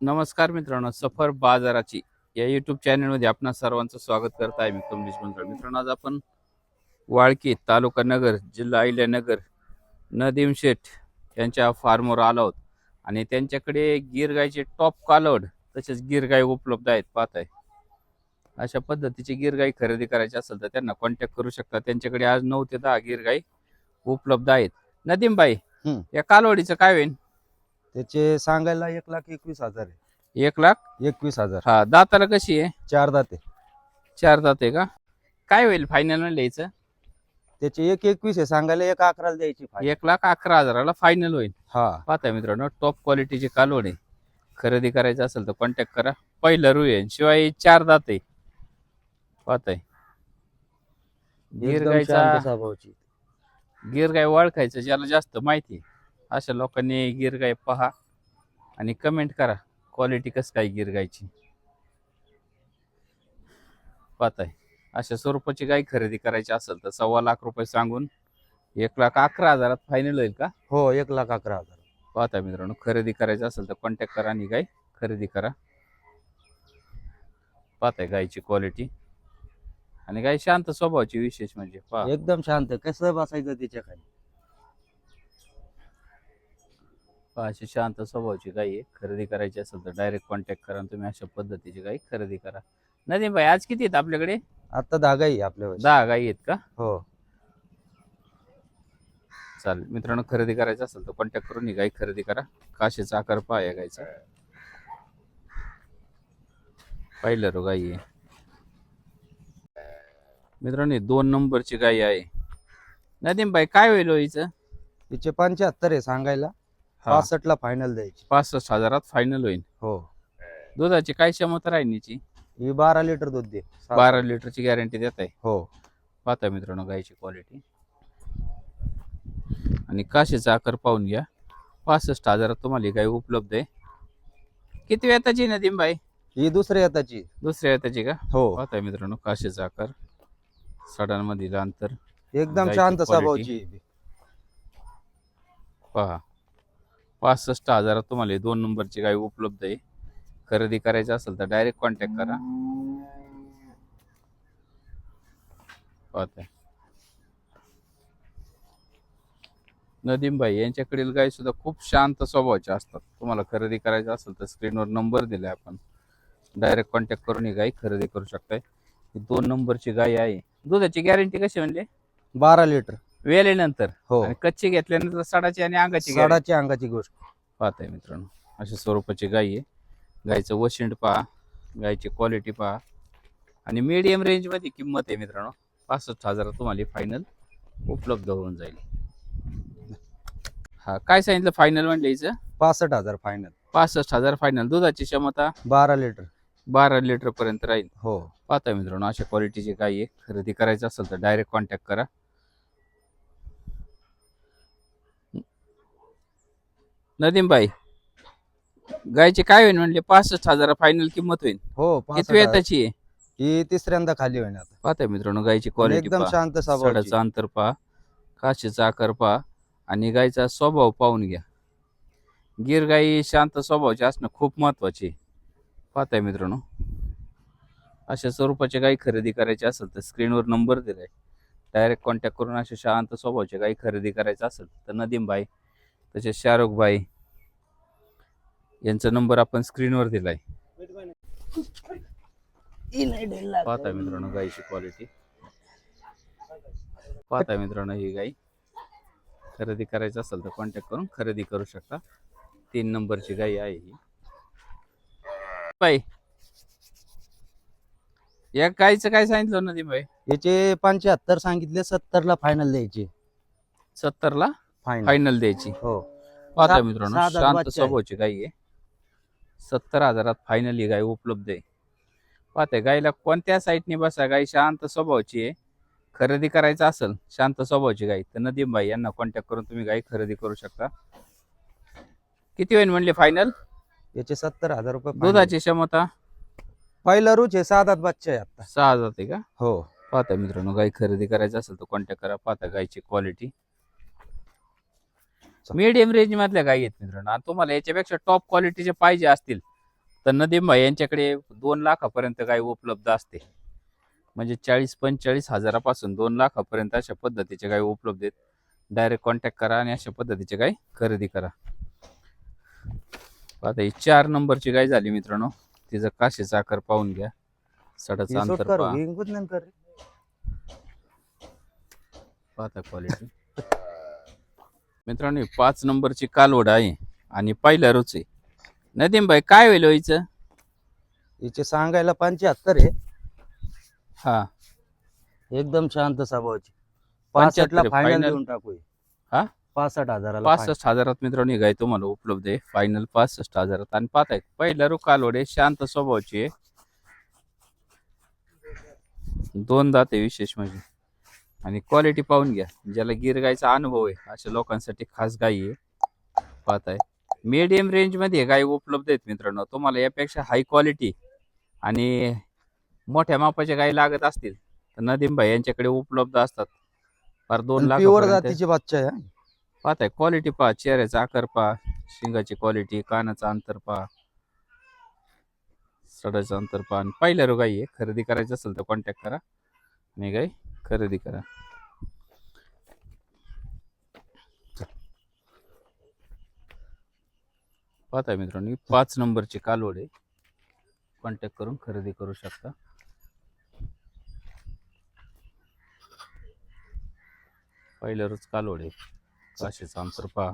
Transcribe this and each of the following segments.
नमस्कार मित्रांनो सफर बाजाराची या युट्यूब चॅनलमध्ये आपणा सर्वांचं स्वागत करत आहे मी कमलेश गुंजाळ मित्रांनो आज आपण वाळकी तालुका नगर जिल्हा अहिल्यानगर नदीम शेठ यांच्या फार्मवर आलो आहोत. आणि त्यांच्याकडे गिर गायचे टॉप कालवड तसेच गिर गाय उपलब्ध आहेत पाहत आहे अशा पद्धतीची गिर गाय खरेदी करायची असेल तर त्यांना कॉन्टॅक्ट करू शकता. त्यांच्याकडे आज नऊ ते दहा गिर गाय उपलब्ध आहेत. नदीमबाई. या कालवडीचं काय होईल त्याचे सांगायला एक लाख एकवीस हजार आहे. एक लाख? एकवीस हजार. हा दाताला कशी आहे? चार दाते चार दाते का? काय होईल फायनल द्यायचं त्याचे एक एकवीस आहे सांगायला एक अकराला द्यायची. एक लाख अकरा हजाराला फायनल होईल. हा. पाहता मित्रांनो टॉप क्वालिटीची कालवड आहे खरेदी करायचं असेल तर कॉन्टॅक्ट करा. पहिलं रुई आहे शिवाय चार दात आहे. पाहताय. गिर एकदम गायचा शांत स्वभावाची. गिर गाय ओळखायचं ज्याला जास्त माहिती आहे, अशा लोकांनी गिर गाय पहा आणि कमेंट करा क्वालिटी कसं काय गिर गायची पाहताय. अशा स्वरूपाची गाय खरेदी करायची असेल तर सव्वा लाख रुपये सांगून एक लाख अकरा हजारात फायनल होईल का? हो एक लाख अकरा हजार. पाहता मित्रांनो खरेदी करायचं असेल तर कॉन्टॅक्ट करा आणि गाय खरेदी करा. पाहताय गायची क्वालिटी आणि गाय शांत स्वभावाची विशेष म्हणजे पहा. एकदम शांत कसं बसायचं त्याच्याखाली पहा, अशी शांत स्वभावाची गाय आहे. खरेदी करायची असेल तर डायरेक्ट कॉन्टॅक्ट करा आणि तुम्ही अशा पद्धतीची गाय खरेदी करा. नदीम भाई आज किती आहेत आपल्याकडे? आता धागा आहे आपल्या. दहा गायी आहेत का? हो. चालेल. मित्रांनो खरेदी करायचं असेल तर कॉन्टॅक्ट करून ही गाय खरेदी करा. काशीचा आकार पहा या गायचा पाहिलं रो गाई आहे. मित्रांनो दोन नंबरची गाय आहे. नदीम भाई काय होईल हो हिचं? तिचे पंच्याहत्तर आहे सांगायला. पासष्ट ला फायनल द्यायची. पासष्ट हजारात फायनल होईल. हो. दुधाची काय क्षमता राहील हिची ही बारा लिटर दूध दे. बारा लिटरची गॅरंटी देत आहे. हो. पाहता मित्रांनो गायची क्वालिटी आणि काशीचा आकार पाहून घ्या. पासष्ट हजारात तुम्हाला ही गाय उपलब्ध आहे. किती वेताची नदीम भाई ही दुसऱ्या येताची दुसऱ्या वेताची का? हो. पाहताय मित्रांनो काशीचा आकार. सडांमधील अंतर एकदम शांत. स्वभावाची. पहा. पासष्ट हजारात तुम्हाला दोन नंबरची गाय उपलब्ध आहे. खरेदी करायची असेल तर डायरेक्ट कॉन्टॅक्ट करा. पाहताय. नदीमबाई यांच्याकडील गाय सुद्धा खूप शांत स्वभावाच्या असतात. तुम्हाला खरेदी करायचं असेल तर स्क्रीनवर नंबर दिलाय आपण. डायरेक्ट कॉन्टॅक्ट करून ही गाय खरेदी करू शकताय. ही दोन नंबरची गाय आहे. दुधाची गॅरंटी कशी म्हणजे बारा लिटर. वेळेनंतर हो. आणि कच्ची घेतल्यानंतर सडाची आणि अंगाची. सडाची अंगाची गोष्ट. पाहताय मित्रांनो अशा स्वरूपाची गाय आहे. गायचं वशिंड पहा गायची क्वालिटी पहा. आणि मीडियम रेंजमध्ये किंमत आहे मित्रांनो पासष्ट हजारात तुम्हाला फायनल उपलब्ध होऊन जाईल. हा काय सांगितलं फायनल म्हणलं हिचं? पासष्ट हजार फायनल पासष्ट हजार फायनल दुधाची क्षमता? बारा लिटर बारा लिटर पर्यंत राहील. हो. पाहताय मित्रांनो अशा क्वालिटीची गाय आहे. खरेदी करायचं असेल तर डायरेक्ट कॉन्टॅक्ट करा. नदीमबाई गायचे काय होईल म्हणले? पासष्ट हजार फायनल किंमत होईल हो किती 65 हजार. वेताची आहे? ही तिसऱ्यांदा खाली होईल आता. पाहताय मित्रांनो गायची क्वालिटी एकदम शांत स्वभावाची. सडाचा अंतर पहा. काशीचा आकार पहा. आणि गायचा स्वभाव पाहून घ्या. गिर गाई शांत स्वभावाची असणं खूप महत्त्वाचे पाहताय मित्रांनो. अशा स्वरूपाची गाई खरेदी करायची असेल तर स्क्रीनवर नंबर दिलाय. डायरेक्ट कॉन्टॅक्ट करून अशा शांत स्वभावाची गाई खरेदी करायचं असेल तर नदीम भाई तसेच शाहरुख भाई यांचा नंबर आपण स्क्रीनवर दिलाय. पाहताय मित्रांनो गायची क्वालिटी पाहताय मित्रांनो ही गाय खरेदी करायची असेल तर कॉन्टॅक्ट करून खरेदी करू शकता. तीन नंबरची गाय आहे ही. बाई. या गायचं काय सांगितलं ना भाई याचे पंच्याहत्तर सांगितले सत्तर ला फायनल द्यायचे. सत्तरला फायनल फायनल द्यायची. हो. पाहताय सा- मित्रांनो सात हजार शांत. स्वभावची गाय आहे. सत्तर हजारात फायनल ही गाय उपलब्ध आहे. पाहताय गायला कोणत्या साईडने बसा? गाय शांत स्वभावाची आहे. खरेदी करायचं असेल शांत स्वभावाची गाय. तर नदीम भाई यांना कॉन्टॅक्ट करून तुम्ही गाय खरेदी करू शकता. किती होईल म्हणले फायनल याचे सत्तर हजार रुपये final. दुधाची क्षमता? पहिला रुच आहे सात आठ बच्चे आहे आता. सहा हजार आहे का? हो. पाहता मित्रांनो गाय खरेदी करायचं असेल तर कॉन्टॅक्ट करा. पाहता गायची क्वालिटी मीडियम रेंज मधल्या गायी आहेत मित्रांनो. आणि तुम्हाला याच्यापेक्षा टॉप क्वालिटीचे पाहिजे असतील तर नदीम भाई यांच्याकडे दोन लाखापर्यंत गाय उपलब्ध असते. म्हणजे चाळीस पंचेचाळीस हजारापासून दोन लाखापर्यंत अशा पद्धतीचे गाय उपलब्ध आहेत. डायरेक्ट कॉन्टॅक्ट करा आणि अशा पद्धतीचे गाय खरेदी करा. आता ही चार नंबरची गाय झाली मित्रांनो. तिचं काशीचा आकार पाहून घ्या. सडाचं अंतर पहा. पाहता क्वालिटी मित्रांनो पाच नंबरची कालवड आहे आणि पहिला रुच आहे. नदीम भाई काय होईल हो हिचं? हिचे सांगायला पंच्याहत्तर आहे. हा. एकदम शांत स्वभावाची. 75 पासष्टला आहे, फायनल final. देऊन टाकू हे. हा? पासष्ट हजाराला final. पासष्ट हजारात मित्रांनो गाय तुम्हाला उपलब्ध आहे. फायनल पासष्ट हजारात. आणि पाहताय पहिला रू कालवड आहे शांत स्वभावाची आहे. दोन दात आहे विशेष म्हणजे. आणि क्वालिटी पाहून घ्या. ज्याला गिर गायचा अनुभव आहे अशा लोकांसाठी खास गाई आहे. पाहताय. मीडियम रेंजमध्ये गाय उपलब्ध आहेत मित्रांनो. तुम्हाला यापेक्षा हाय क्वालिटी आणि मोठ्या मापाच्या गायी लागत असतील तर नदीम भाई यांच्याकडे उपलब्ध असतात. फार दोन लाख जातीची बच्चा आहे. क्वालिटी पहा. चेहऱ्याचा आकार पहा. शिंगाची क्वालिटी कानाचं अंतर पहा. सडाचं अंतर पहा. आणि पहिल्या रोगाई आहे. खरेदी करायचं असेल तर कॉन्टॅक्ट करा. आणि गाई खरेदी करा. पाहता मित्रांनो पाच नंबरची कालवड आहे कॉन्टॅक्ट करून खरेदी करू शकता. पहिल्यावरच रोज कालवड आहे काशीचं अंतर पहा.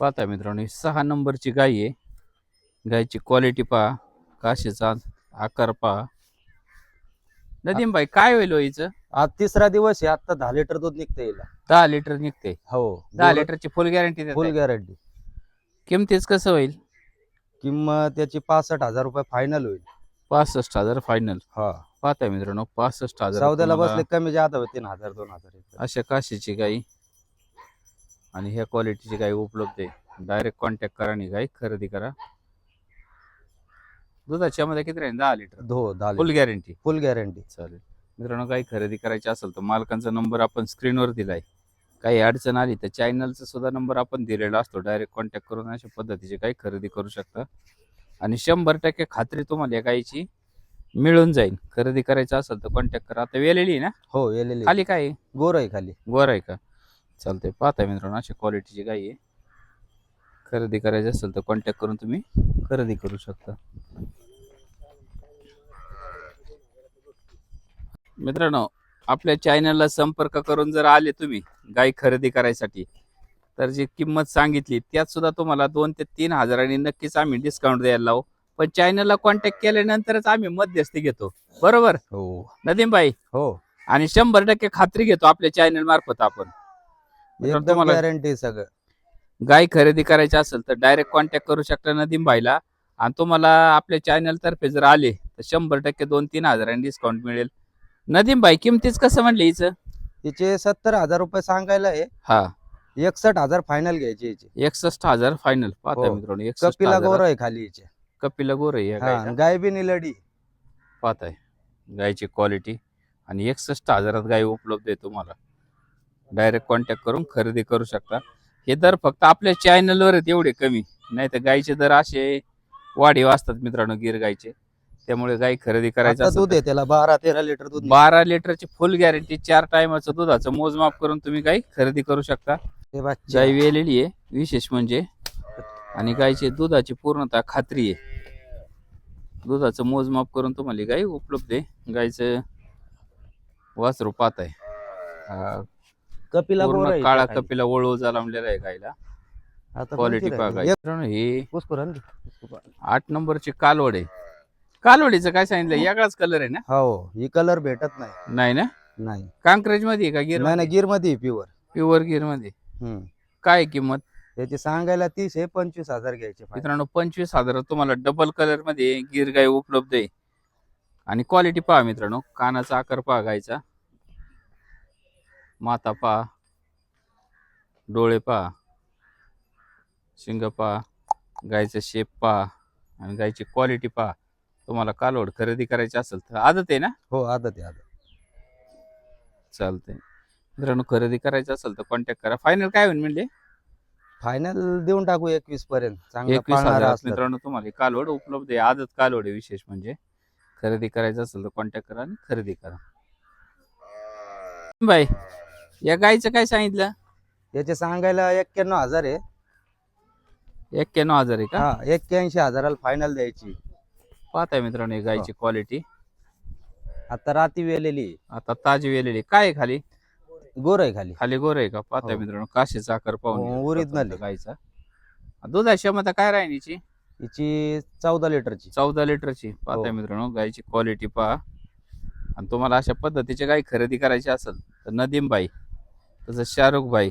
पाहता मित्रांनो सहा नंबरची गाय आहे. गायची क्वालिटी पहा. काशीचा आकार पहा. नदीम भाई काय होईल हो हिचं? आज तिसरा दिवस आहे आता दहा लिटर दूध निघते दहा लिटर निघते हो. दहा लिटरची फुल गॅरंटी फुल गॅरंटी किमतीच कसं होईल? किंमत त्याची पासष्ट हजार रुपये फायनल होईल. पासष्ट हजार फायनल हा. पाहताय मित्रांनो पासष्ट हजार चौदाला बसले कमी जादा तीन हजार दोन हजार. अशा काशीची गाई आणि ह्या क्वालिटीची गाई उपलब्ध आहे. डायरेक्ट कॉन्टॅक्ट करा आणि गाई खरेदी करा. दुधाच्या मध्ये किती राहील दहा लिटर. हो दहा फुल गॅरंटी फुल गॅरंटी चालेल. मित्रांनो काही खरेदी करायची असेल तर मालकांचा नंबर आपण स्क्रीनवर दिलाय. काही अडचण आली तर चॅनलचा सुद्धा नंबर आपण दिलेला असतो. डायरेक्ट कॉन्टॅक्ट करून अशा पद्धतीची काही खरेदी करू शकता. आणि शंभर टक्के खात्री तुम्हाला या गायीची मिळून जाईल. खरेदी करायचं असेल तर कॉन्टॅक्ट करा. आता वेलेली आहे ना? हो येलेली खाली काय आहे? गोर आहे खाली. वर आहे का? चालतंय. पाहताय मित्रांनो अशा क्वालिटीची गाई आहे. खरेदी करायची असेल तर कॉन्टॅक्ट करून तुम्ही खरेदी करू शकता. मित्रांनो आपल्या चॅनलला संपर्क करून जर आले तुम्ही गाई खरेदी करायसाठी तर जी किंमत सांगितली त्यात सुद्धा तुम्हाला दोन ते तीन हजारांनी नक्कीच आम्ही डिस्काउंट द्यायला लावू. पण चॅनलला कॉन्टॅक्ट केल्यानंतरच आम्ही मध्यस्थी घेतो. बरोबर? हो. नदीम भाई हो. आणि शंभर टक्के खात्री घेतो आपल्या चॅनल मार्फत आपण. मित्रांनो, एकदम तुम्हाला गॅरंटी सगळं. गाय खरेदी करायची असेल तर डायरेक्ट कॉन्टॅक्ट करू शकता नदीम भाईला आणि तुम्हाला आपल्या चॅनल तर्फे जर आले तर शंभर टक्के दोन तीन हजारांनी डिस्काउंट मिळेल. नदीम भाई किमतीच कसं म्हणले हिचं? तिचे सत्तर हजार रुपये सांगायला आहे. हा. एकसठ हजार फायनल घ्यायचे याचे एकसष्ट हजार फायनल पाहता हो. मित्रांनो एकसष्ट कपिला गोर हजार आहे खाली याचे कपिला गोर आहे या हा. गाय बी निलडी. पाहताय. गायची क्वालिटी आणि एकसष्ट हजारात गाय उपलब्ध आहे तुम्हाला. डायरेक्ट कॉन्टॅक्ट करून खरेदी करू शकता. हे दर फक्त आपल्या चॅनलवर आहेत एवढे कमी. नाही तर गायचे दर असे वाढीव असतात मित्रांनो गिर गायचे त्यामुळे गाय खरेदी करायचं आता दूध आहे त्याला बारा तेरा लिटर दूध. बारा लिटरची फुल गॅरंटी चार टायमाचं दुधाचं मोजमाप करून तुम्ही गाय खरेदी करू शकता. गाय वेलेली आहे विशेष म्हणजे आणि गायची दुधाची पूर्णतः खात्री आहे दुधाचं मोजमाप करून तुम्हाला गाय उपलब्ध आहे गायचं वासरू पात आहे कपिला पूर्ण आहे काळा खाली. कपिला वळू लांबलेला आहे गायला आता क्वालिटी कोणती पहा राहिली? गाय एक मित्रांनो, ही पुष्कर आणली. आठ नंबरची कालवड आहे कालवडीचं काय सांगितलं? यागळाच कलर आहे ना? हो ही कलर भेटत नाही. नाही ना? नाही. कांक्रेजमध्ये आहे का गिर नाही गिरमध्ये? Pure pure गिरमध्ये. काय किंमत? त्याची सांगायला तीस आहे पंचवीस हजार घ्यायचे final. मित्रांनो पंचवीस हजार तुम्हाला डबल कलरमध्ये गिर गाय उपलब्ध आहे. आणि क्वालिटी पहा मित्रांनो कानाचा आकार पहा गायचा माथा पहा. डोळे पहा. शिंग पहा. गायचं शेप पहा. आणि गायची क्वालिटी पहा. तुम्हाला कालवड खरेदी करायची असेल तर आदत आहे ना? हो आदत आहे आदत. चालतंय. मित्रांनो खरेदी करायचं असेल तर कॉन्टॅक्ट करा. फायनल काय होईल म्हणजे? फायनल देऊन टाकू एकवीस पर्यंत. चांगला एकवीस पाळणारा हजार असला तर. मित्रांनो तुम्हाला ही कालवड उपलब्ध आहे. आजच कालवड आहे विशेष म्हणजे. खरेदी करायचं असेल तर कॉन्टॅक्ट करा आणि खरेदी करा. बाय या गाईचं काय सांगितलं? याचे सांगायला एक्क्याण्णव हजार आहे. एक्क्याण्णव हजार आहे का? हा एक्क्याऐंशी हजाराला फायनल द्यायची. पाहताय मित्रांनो ही गायची क्वालिटी आता राती वेलेली. आहे. आता ताजी वेलेली. काय आहे खाली? गोर आहे खाली. खाली गोर आहे का? पाहताय हो. मित्रांनो काशीचा आकार पाहून हो, original आहे. गायचा दुधाची क्षमता काय राहील हिची? हिची चौदा लिटरची. चौदा लिटरची. पाहताय हो. मित्रांनो गायची क्वालिटी पहा. आणि तुम्हाला अशा पद्धतीची गाय खरेदी करायची असेल तर नदीम बाई तसंच शाहरुख बाई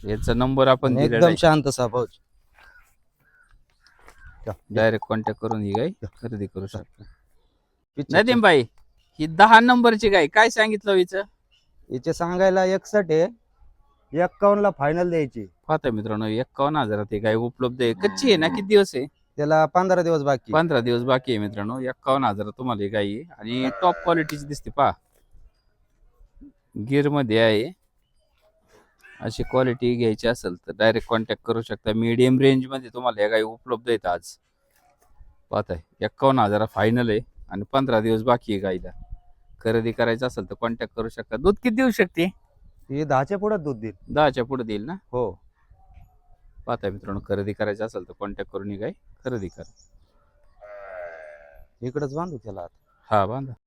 याचा नंबर आपण दिलेला एकदम शांत स्वभाव डायरेक्ट कॉन्टॅक्ट करून ही गाय खरेदी करू शकता. नदीम बाई ही दहा नंबरची गाय काय सांगितलं हिचं? हिचे सांगायला एकसठ आहे. एक्कावन्न ला फायनल द्यायची. पाहता मित्रांनो एक्कावन्न हजारात ही गाय उपलब्ध आहे. कच्ची आहे ना किती दिवस आहे? त्याला पंधरा दिवस बाकी. पंधरा दिवस बाकी आहे मित्रांनो एक्कावन्न हजार तुम्हाला ही गाई आहे. आणि टॉप क्वालिटीची दिसते पहा. गिरमध्ये आहे. अशी क्वालिटी घ्यायची असेल तर डायरेक्ट कॉन्टॅक्ट करू शकता. मीडियम रेंजमध्ये तुम्हाला या गाई उपलब्ध आहेत आज. पाहताय. एक्कावन्न हजार फायनल आहे आणि पंधरा दिवस बाकी आहे गाईला. खरेदी करायचं असेल तर कॉन्टॅक्ट करू शकता. दूध किती देऊ शकते? ही दहाच्या पुढे दूध देईल. दहाच्या पुढे देईल ना? हो. पाहताय मित्रांनो खरेदी करायचं असेल तर कॉन्टॅक्ट करून ही गाय खरेदी करा. इकडेच बांधू त्याला आता. हा बांधा.